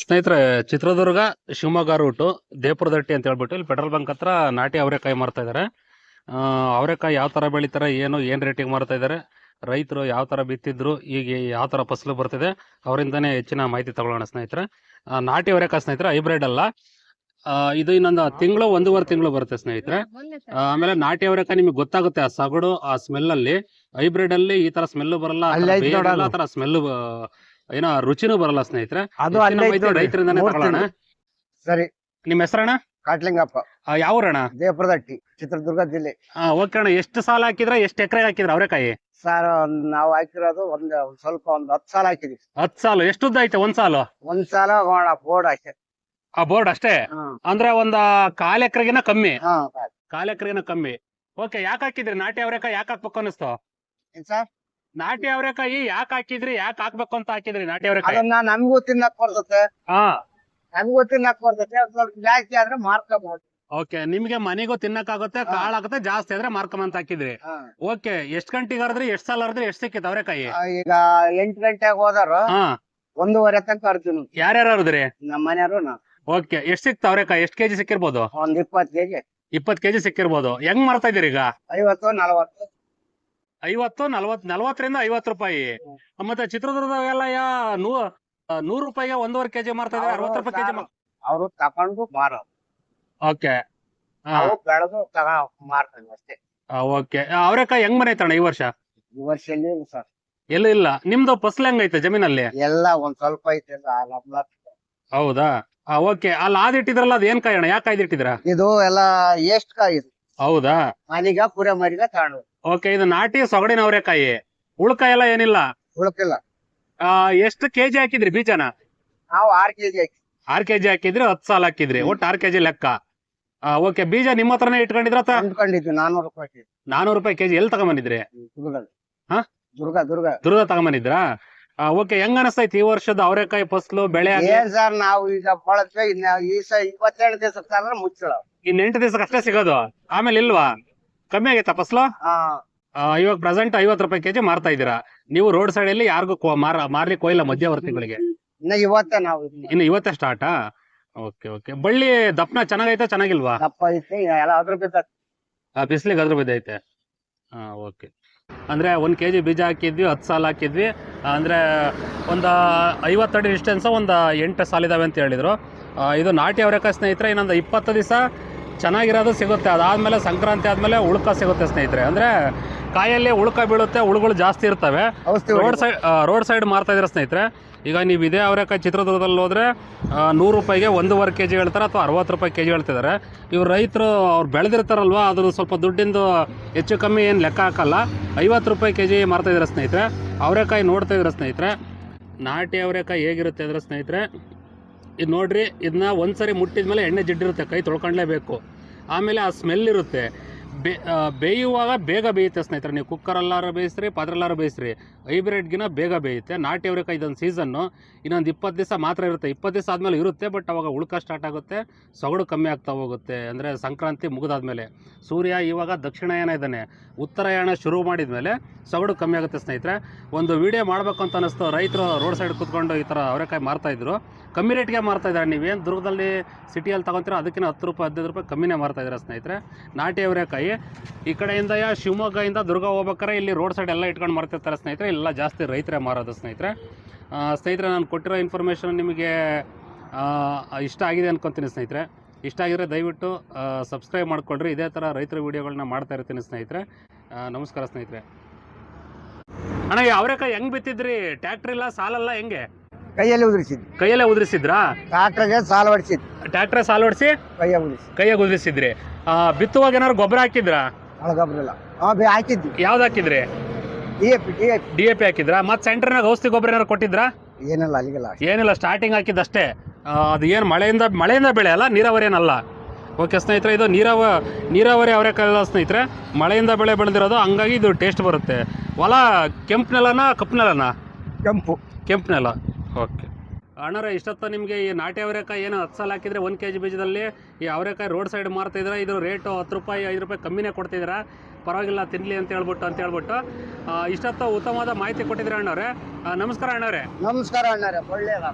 ಸ್ನೇಹಿತರೆ ಚಿತ್ರದುರ್ಗ ಶಿವಮೊಗ್ಗ ರೂಟು ದೇಪುರದಟ್ಟಿ ಅಂತ ಹೇಳ್ಬಿಟ್ಟು ಇಲ್ಲಿ ಪೆಟ್ರೋಲ್ ಬಂಕ್ ಹತ್ರ ನಾಟಿ ಅವರೆಕಾಯಿ ಮಾರ್ತಾ ಇದ್ದಾರೆ ಅವರೆಕಾಯಿ ಯಾವ ಥರ ಬೆಳಿತಾರೆ ಏನು ಏನು ರೇಟಿಗೆ ಮಾರ್ತಾ ಇದ್ದಾರೆ ರೈತರು ಯಾವ ಥರ ಬಿತ್ತಿದ್ರು ಈಗ ಯಾವ ಥರ ಫಸಲು ಬರ್ತಿದೆ ಅವರಿಂದನೇ ಹೆಚ್ಚಿನ ಮಾಹಿತಿ ತಗೊಳ್ಳೋಣ ಸ್ನೇಹಿತರೆ. ನಾಟಿ ಅವರೆಕಾಯಿ ಸ್ನೇಹಿತರೆ ಹೈಬ್ರಿಡ್ ಅಲ್ಲ. ಇದು ಇನ್ನೊಂದು ತಿಂಗಳು ಒಂದೂವರೆ ತಿಂಗಳು ಬರುತ್ತೆ ಸ್ನೇಹಿತರೆ. ಆಮೇಲೆ ನಾಟಿ ಅವರೆಕಾಯಿ ನಿಮಗೆ ಗೊತ್ತಾಗುತ್ತೆ ಆ ಸಗಡು ಆ ಸ್ಮೆಲ್ ಅಲ್ಲಿ ಹೈಬ್ರಿಡ್ ಅಲ್ಲಿ ಈ ತರ ಸ್ಮೆಲ್ ಬರಲ್ಲ ಆ ತರ ಸ್ಮೆಲ್ ಏನೋ ರುಚಿನೂ ಬರಲ್ಲ ಸ್ನೇಹಿತರೆ. ಅದು ಹೆಚ್ಚಿನ ಅಲ್ಲೇ ಐತ್ ರೈತರಿಂದಾನೇ ಮೂರ್ ತಗೊಳ್ಳೋಣ. ಸರಿ. ನಿಮ್ಮ ಹೆಸರಣ್ಣ? ಕಾಟ್ಲಿಂಗಪ್ಪ. ಯಾವ ಊರಣ್ಣ ದೇವಪುರದಟ್ಟಿ ಚಿತ್ರದುರ್ಗ ಜಿಲ್ಲೆ. ಓಕೆ ಅಣ್ಣ ಎಷ್ಟು ಸಾಲ ಹಾಕಿದ್ರ ಎಷ್ಟು ಎಕರೆ ಹಾಕಿದ್ರ ಅವರೆಕಾಯಿ? ಸರ್ ನಾವು ಹಾಕಿರೋದು ಒಂದ್ ಸ್ವಲ್ಪ ಒಂದ್ ಹತ್ತು ಸಾಲ ಹಾಕಿದ್ವಿ. ಹತ್ ಸಾಲು ಎಷ್ಟು ಉದ್ದ ಐತೆ ಒಂದ್ ಸಾಲು? ಒಂದ್ ಸಾಲ ಬೋರ್ಡ್ ಹಾಕಿ. ಆ ಬೋರ್ಡ್ ಅಷ್ಟೇ? ಹ್ಮ್. ಅಂದ್ರೆ ಒಂದ್ ಕಾಲ್ ಎಕರೆಗಿನ ಕಮ್ಮಿ? ಹಾ ಕಾಲ್. ಎಕರೆಗಿನ ಕಮ್ಮಿ. ಓಕೆ ಯಾಕೆ ಹಾಕಿದ್ರಿ? ನಾಟಿ ಅವರೆಕಾಯಿ ಯಾಕೆ ಹಾಕ್ಬೇಕು ಅನಿಸ್ತು ಸರ್? ನಾಟಿ ಅವರೆಕಾಯಿ ಯಾಕೆ ಹಾಕಿದ್ರಿ ಯಾಕೆ ಹಾಕ್ಬೇಕು ಅಂತ ಹಾಕಿದ್ರಿ ನಾಟಿ ಅವರೆಕಾಯಿ? ಅದನ್ನ ನಮಗೂ ತಿನ್ನಕ್ ಬರ್ತದೆ ಹಾ. ನಮಗೂ ತಿನ್ನಕ್ ಬರ್ತದೆ ಸ್ವಲ್ಪ ಜಾಸ್ತಿ ಆದ್ರೆ ಮಾರ್ಕಬಹುದು. ಓಕೆ ನಿಮ್ಗೆ ಮನೆಗೂ ತಿನ್ನಕ್ಕಾಗುತ್ತೆ ಕಾಳ ಆಗುತ್ತೆ ಜಾಸ್ತಿ ಆದ್ರೆ ಮಾರ್ಕಮಂತ ಹಾಕಿದ್ರಿ. ಓಕೆ ಎಷ್ಟ್ ಗಂಟೆಗೆ ಹರಿದ್ರಿ ಎಷ್ಟ್ ಸಾಲ ಹರಿದ್ರಿ ಎಷ್ಟ್ ಸಿಕ್ಕಿತ್ತು ಅವರೆಕಾಯಿ? ಈಗ ಎಂಟು ಗಂಟೆಗೆ ಹೋದಾರು ಹಾ. ಒಂದೂವರೆ ತನಕ ಹರ್ತೀನಿ ಯಾರ್ಯಾರು ಹರಿದ್ರಿ? ನಮ್ಮ ಮನೆಯವರು ಓಕೆ ಎಷ್ಟ್ ಸಿಕ್ತ ಅವರೆಕಾಯಿ? ಎಷ್ಟ್ ಕೆಜಿ ಸಿಕ್ಕಿರ್ಬೋದು? ಒಂದ್ ಇಪ್ಪತ್ ಕೆಜಿ. ಇಪ್ಪತ್ ಕೆಜಿ ಸಿಕ್ಕಿರ್ಬೋದು. ಹೆಂಗ್ ಮಾಡ್ತಾ ಇದೀರಿ ಈಗ? ಐವತ್ತು ನಲವತ್ತು. ಐವತ್ತು ನಲ್ವತ್ ನಲ್ವತ್ತರಿಂದ ಐವತ್ತು ರೂಪಾಯಿ. ಮತ್ತೆ ಚಿತ್ರದುರ್ಗದಾಗೆಲ್ಲ ಯಾ ನೂ ನೂರು ರೂಪಾಯಿಗೆ ಒಂದೂವರೆ ಕೆಜಿ ಮಾರ್ತಾ ಇದಾರೆ ಅರವತ್ತು ರೂಪಾಯಿ ಕೆಜಿ ಅವರು ತಕೊಂಡು ಮಾರೋದು ಓಕೆ. ಬೆಳೆದು ತಗ ಮಾರ್ತೀವಿ ಅಷ್ಟೇ. ಓಕೆ. ಅವರೆಕಾಯಿ ಹೆಂಗ್ ಮನೆ ಈ ವರ್ಷ? ಈ ವರ್ಷ ಎಲ್ಲಿ ಇಲ್ಲ ಸರ್. ಎಲ್ಲೂ ಇಲ್ಲ? ನಿಮ್ದು ಫಸಲ್ ಹೆಂಗೈತೆ ಜಮೀನಲ್ಲಿ? ಎಲ್ಲ ಒಂದ್ ಸ್ವಲ್ಪ ಐತೆ ಹೌದಾ? ಓಕೆ. ಅಲ್ಲಿ ಆದಿಟ್ಟಿದ್ರಲ್ಲ ಅದ್ ಏನ್ ಕಾಯಿ ಅಣ್ಣ? ಯಾಕೆ ಕಾಯ್ದಿಟ್ಟಿದ್ರ ಇದು ಎಲ್ಲ ಎಷ್ಟ್ ಕಾಯಿ ಇದು. ಹೌದಾ? ಮನಿಗ ಕುರೆ ಮರಿಗ ತಗೊಂಡು ಓಕೆ ಇದು ನಾಟಿ ಸೊಗಡಿನ ಅವರೆಕಾಯಿ. ಉಳ್ಕಾಯಿ ಎಲ್ಲ ಏನಿಲ್ಲ? ಉಳ್ಕಿಲ್ಲ. ಆ, ಎಷ್ಟು ಕೆಜಿ ಹಾಕಿದ್ರಿ ಬೀಜನ? ನಾವು ಆರ್ ಕೆಜಿ ಹಾಕಿ ಆರ್ ಕೆಜಿ ಹಾಕಿದ್ರಿ ಹತ್ತು ಸಾಲ ಹಾಕಿದ್ರಿ. ಒಟ್ಟು ಆರ್ ಕೆಜಿ ಲೆಕ್ಕ. ಓಕೆ ಬೀಜ ನಿಮ್ಮ ಹತ್ರನೇ ಇಟ್ಕೊಂಡಿದ್ರ ಅಂದ್ಕೊಂಡಿದ್ವಿ ನಾನೂರು ರೂಪಾಯಿ ಕೆಜಿ ನಾನೂರು ರೂಪಾಯಿ ಕೆಜಿ ಎಲ್ಲಿ ತಗೊಂಬಂದಿದ್ರಿ? ದುರ್ಗ. ಹಾ? ದುರ್ಗ ದುರ್ಗ. ದುರ್ಗ ತಗೊಂಬಂದಿದ್ರಾ? ಓಕೆ ಹೆಂಗ್ ಅನಸ್ತೈತಿ ಈ ವರ್ಷದ ಅವರೆಕಾಯಿ ಫಸಲು ಬೆಳೆ? ಏನ್ ಸರ್ ನಾವು ಈಗ ಇನ್ನ ಈ ಸ ಇಪ್ಪತ್ತೆರಡು ದಿವಸ ಮುಚ್ಚಳ ಇನ್ ಎಂಟು ದಿವಸಕ್ಕೆ ಅಷ್ಟೇ ಸಿಗೋದು. ಆಮೇಲೆ ಇಲ್ವಾ? ಕಮ್ಮಿ ಆಗೈತಾ ಫಸ್ಲು? ಆ, ಇವಾಗ ಪ್ರೆಸೆಂಟ್ ಐವತ್ತು ರೂಪಾಯಿ ಕೆಜಿ ಮಾರ್ತಾ ಇದ್ದೀರಾ? ನೀವು ರೋಡ್ ಸೈಡ್ ಅಲ್ಲಿ ಯಾರಿಗೂ ಕೊ- ಮಾರ ಮಾರ್ಲಿಕ್ಕೆ ಹೋಗಿಲ್ಲ ಮಧ್ಯವರ್ತಿಗಳಿಗೆ. ಇನ್ನ ಇವತ್ತೇ ನಾವು ಇನ್ನು ಇವತ್ತೇ ಸ್ಟಾರ್ಟಾ ಓಕೆ ಓಕೆ ಬಳ್ಳಿ ದಪ್ಪನ ಚೆನ್ನಾಗೈತಾ ಚೆನ್ನಾಗಿಲ್ವಾ? ದಪ್ಪ ಐತೆ ಎಲ್ಲ ಅದ್ರ ಬಿದ್ದ ಬಿಸಿಲಿಗೆ ಅದ್ರ ಬಿದ್ದೈತೆ. ಹಾ ಓಕೆ ಅಂದ್ರೆ ಒಂದ್ ಕೆಜಿ ಬೀಜ ಹಾಕಿದ್ವಿ ಹತ್ತು ಸಾಲ ಹಾಕಿದ್ವಿ. ಅಂದ್ರೆ ಒಂದು ಐವತ್ತಡಿ ಡಿಸ್ಟೆನ್ಸ್ ಒಂದು ಎಂಟು ಸಾಲಿದಾವೆ ಅಂತ ಹೇಳಿದ್ರು. ಇದು ನಾಟಿ ಅವರೆಕಾಯಿ ಸ್ನೇಹಿತರೆ ಇನ್ನೊಂದು ಇಪ್ಪತ್ತು ದಿವಸ ಚೆನ್ನಾಗಿರೋದು ಸಿಗುತ್ತೆ. ಅದಾದಮೇಲೆ ಸಂಕ್ರಾಂತಿ ಆದಮೇಲೆ ಉಳ್ಕ ಸಿಗುತ್ತೆ ಸ್ನೇಹಿತರೆ. ಅಂದರೆ ಕಾಯಲ್ಲಿ ಉಳ್ಕ ಬೀಳುತ್ತೆ ಉಳುಗಳು ಜಾಸ್ತಿ ಇರ್ತವೆ. ರೋಡ್ ಸೈಡ್ ರೋಡ್ ಸೈಡ್ ಮಾರ್ತಾ ಇದ್ರೆ ಸ್ನೇಹಿತರೆ? ಈಗ ನೀವು ಇದೇ ಅವರೆಕಾಯಿ ಚಿತ್ರದುರ್ಗದಲ್ಲಿ ಹೋದರೆ ನೂರು ರೂಪಾಯಿಗೆ ಒಂದೂವರೆ ಕೆ ಜಿ ಹೇಳ್ತಾರೆ ಅಥವಾ ಅರವತ್ತು ರೂಪಾಯಿ ಕೆ ಜಿ ಹೇಳ್ತಿದ್ದಾರೆ. ಇವ್ರು ರೈತರು ಅವ್ರು ಬೆಳೆದಿರ್ತಾರಲ್ವ ಅದ್ರ ಸ್ವಲ್ಪ ದುಡ್ಡಿಂದು ಹೆಚ್ಚು ಕಮ್ಮಿ ಏನು ಲೆಕ್ಕ ಹಾಕಲ್ಲ. ಐವತ್ತು ರೂಪಾಯಿ ಕೆ ಜಿ ಮಾರ್ತಾ ಇದ್ದಾರೆ ಸ್ನೇಹಿತರೆ? ಅವರೆಕಾಯಿ ನೋಡ್ತಾ ಇದ್ದಾರೆ ಸ್ನೇಹಿತರೆ? ನಾಟಿ ಅವರೆಕಾಯಿ ಹೇಗಿರುತ್ತೆ ಅಂದರೆ ಸ್ನೇಹಿತರೆ ಇದು ನೋಡ್ರಿ ಇದನ್ನ ಒಂದ್ಸರಿ ಮುಟ್ಟಿದ ಮೇಲೆ ಎಣ್ಣೆ ಜಿಡ್ಡಿರುತ್ತೆ, ಕೈ ತೊಳ್ಕೊಂಡ್ಲೇಬೇಕು. ಆಮೇಲೆ ಆ ಸ್ಮೆಲ್ ಇರುತ್ತೆ. ಬೇ ಬೇಯುವಾಗ ಬೇಗ ಬೇಯುತ್ತೆ ಸ್ನೇಹಿತರೆ, ನೀವು ಕುಕ್ಕರಲ್ಲಾರು ಬೇಯಿಸ್ರಿ ಪಾತ್ರೆಲ್ಲಾರು ಬೇಯಿಸ್ರಿ. ಹೈಬ್ರಿಡ್ಗಿನ ಬೇಗ ಬೇಯುತ್ತೆ. ನಾಟಿ ಅವರೆಕಾಯಿ ಇದೊಂದು ಸೀಸನ್ನು ಇನ್ನೊಂದು ಇಪ್ಪತ್ತು ದಿವಸ ಮಾತ್ರ ಇರುತ್ತೆ. ಇಪ್ಪತ್ತು ದಿವಸ ಆದಮೇಲೆ ಇರುತ್ತೆ ಬಟ್ ಅವಾಗ ಉಳ್ಕ ಸ್ಟಾರ್ಟ್ ಆಗುತ್ತೆ. ಸೊಗಡು ಕಮ್ಮಿ ಆಗ್ತಾ ಹೋಗುತ್ತೆ. ಅಂದರೆ ಸಂಕ್ರಾಂತಿ ಮುಗಿದಾದ್ಮೇಲೆ. ಸೂರ್ಯ ಇವಾಗ ದಕ್ಷಿಣಾಯನ ಇದ್ದಾನೆ. ಉತ್ತರಾಯಣ ಶುರು ಮಾಡಿದ ಮೇಲೆ ಸೊಗಡು ಕಮ್ಮಿ ಆಗುತ್ತೆ ಸ್ನೇಹಿತರೆ. ಒಂದು ವಿಡಿಯೋ ಮಾಡಬೇಕು ಅಂತ ಅನ್ನಿಸ್ತು. ರೈತರು ರೋಡ್ ಸೈಡ್ ಕೂತ್ಕೊಂಡು ಈ ಥರ ಅವರೆಕಾಯಿ ಮಾರ್ತಾಯಿದ್ರು ಕಮ್ಮಿ ರೇಟ್ಗೆ ಮಾರ್ತಾಯಿದ್ದಾರೆ ನೀವೇನು ದುರ್ಗದಲ್ಲಿ ಸಿಟಿಯಲ್ಲಿ ತಗೊಂತೀರೋ ಅದಕ್ಕಿಂತ ಹತ್ತು ರೂಪಾಯಿ, ಹದಿನೈದು ರೂಪಾಯಿ ಕಮ್ಮಿನೇ ಮಾರ್ತಾ ಇದ್ದಾರೆ ಸ್ನೇಹಿತರೆ. ನಾಟಿ ಅವರೆಕಾಯಿ. ಈ ಕಡೆಯಿಂದ ಯಾ ಶಿವಮೊಗ್ಗದಿಂದ ದುರ್ಗ ಹೋಗ್ಬೇಕಾರೆ ಇಲ್ಲಿ ರೋಡ್ ಸೈಡ್ ಎಲ್ಲ ಇಟ್ಕೊಂಡು ಮಾರ್ತಿರ್ತಾರೆ ಸ್ನೇಹಿತರೆ. ಎಲ್ಲ ಜಾಸ್ತಿ ರೈತರೇ ಮಾರೋದು ಸ್ನೇಹಿತರೆ. ಸ್ನೇಹಿತರೆ, ನಾನು ಕೊಟ್ಟಿರೋ ಇನ್ಫಾರ್ಮೇಷನ್ ನಿಮಗೆ ಇಷ್ಟ ಆಗಿದೆ ಅನ್ಕೊತೀನಿ ಸ್ನೇಹಿತರೆ. ಇಷ್ಟ ಆಗಿದ್ರೆ ದಯವಿಟ್ಟು ಸಬ್ಸ್ಕ್ರೈಬ್ ಮಾಡ್ಕೊಳ್ರಿ. ಇದೇ ಥರ ರೈತರ ವೀಡಿಯೋಗಳನ್ನ ಮಾಡ್ತಾ ಇರ್ತೀನಿ ಸ್ನೇಹಿತರೆ. ನಮಸ್ಕಾರ ಸ್ನೇಹಿತರೆ. ಅಣ್ಣ ಈ ಅವರೆಕಾಯಿ ಹೆಂಗ್ ಬಿತ್ತಿದ್ರಿ? ಟ್ಯಾಕ್ಟ್ರ್ ಇಲ್ಲ ಸಾಲಲ್ಲ ಹೆಂಗೆ? ಕೈಯಲ್ಲಿ ಉದುರಿಸಿದ್ವಿ. ಕೈಯಲ್ಲೇ ಉದುರಿಸಿದ್ರಾ? ಟ್ರಾಕ್ಟರ್ಗೆ ಸಾಲ ಹೊಡಿಸಿದ್ ಟ್ರಾಕ್ಟರ್ ಸಾಲ ಹೊಡಿಸಿ? ಕೈಯ ಉದಿಸಿ ಕೈಯಾಗ ಉದುರಿಸಿದ್ರಿ. ಆ, ಬಿತ್ತುವಾಗ ಏನಾದ್ರು ಗೊಬ್ಬರ ಹಾಕಿದ್ರಾ? ಒಳಗೊಬ್ಬರಿಲ್ಲ ಹಾ ಬೇ ಹಾಕಿದ್ವಿ. ಯಾವ್ದು ಹಾಕಿದ್ರಿ? D A P D A D A P ಹಾಕಿದ್ರಾ? ಮತ್ತೆ ಸೆಂಟರ್ನಾಗ ಔಷಧಿ ಗೊಬ್ಬರ ಏನಾರು ಕೊಟ್ಟಿದ್ರಾ? ಏನಿಲ್ಲ ಅಲ್ಲಿಗೆಲ್ಲ ಏನಿಲ್ಲ ಸ್ಟಾರ್ಟಿಂಗ್ ಹಾಕಿದ್ದಷ್ಟೇ. ಆ, ಅದು ಏನು ಮಳೆಯಿಂದ ಮಳೆಯಿಂದ ಬೆಳೆ ಅಲ್ಲ ನೀರಾವರಿ ಏನಲ್ಲ. ಓಕೆ ಸ್ನೇಹಿತರೆ ಇದು ನೀರಾವ ನೀರಾವರಿ ಅವರೆಕಾಯಿ ಸ್ನೇಹಿತರೆ. ಮಳೆಯಿಂದ ಬೆಳೆ ಬೆಳೆದಿರೋದು ಹಂಗಾಗಿ ಇದು ಟೇಸ್ಟ್ ಬರುತ್ತೆ. ಹೊಲ ಕೆಂಪು ನೆಲನ ಕಪ್ಪು ನೆಲನ ಕೆಂಪು. ಕೆಂಪು ನೆಲ ಓಕೆ. ಅಣ್ಣರ ಇಷ್ಟೊತ್ತ ನಿಮಗೆ ಈ ನಾಟಿ ಅವರೆಕಾಯಿ ಏನು ಹತ್ತು ಸಲ ಹಾಕಿದ್ರೆ ಒಂದು ಕೆ ಜಿ ಬೀಜದಲ್ಲಿ ಈ ಅವರೆಕಾಯಿ ರೋಡ್ ಸೈಡ್ ಮಾರ್ತಿದ್ರೆ ಇದು ರೇಟು ಹತ್ತು ರೂಪಾಯಿ ಐದು ರೂಪಾಯಿ ಕಮ್ಮಿನೇ ಕೊಡ್ತಿದ್ದೀರಾ? ಪರವಾಗಿಲ್ಲ ತಿನ್ನಲಿ ಅಂತ ಹೇಳ್ಬಿಟ್ಟು ಅಂತ ಹೇಳ್ಬಿಟ್ಟು. ಇಷ್ಟೊತ್ತ ಉತ್ತಮವಾದ ಮಾಹಿತಿ ಕೊಟ್ಟಿದ್ದೀರಾ ಅಣ್ಣವ್ರೆ ನಮಸ್ಕಾರ ಅಣ್ಣವ್ರೆ ನಮಸ್ಕಾರ ಅಣ್ಣಾರೆ ಒಳ್ಳೇದ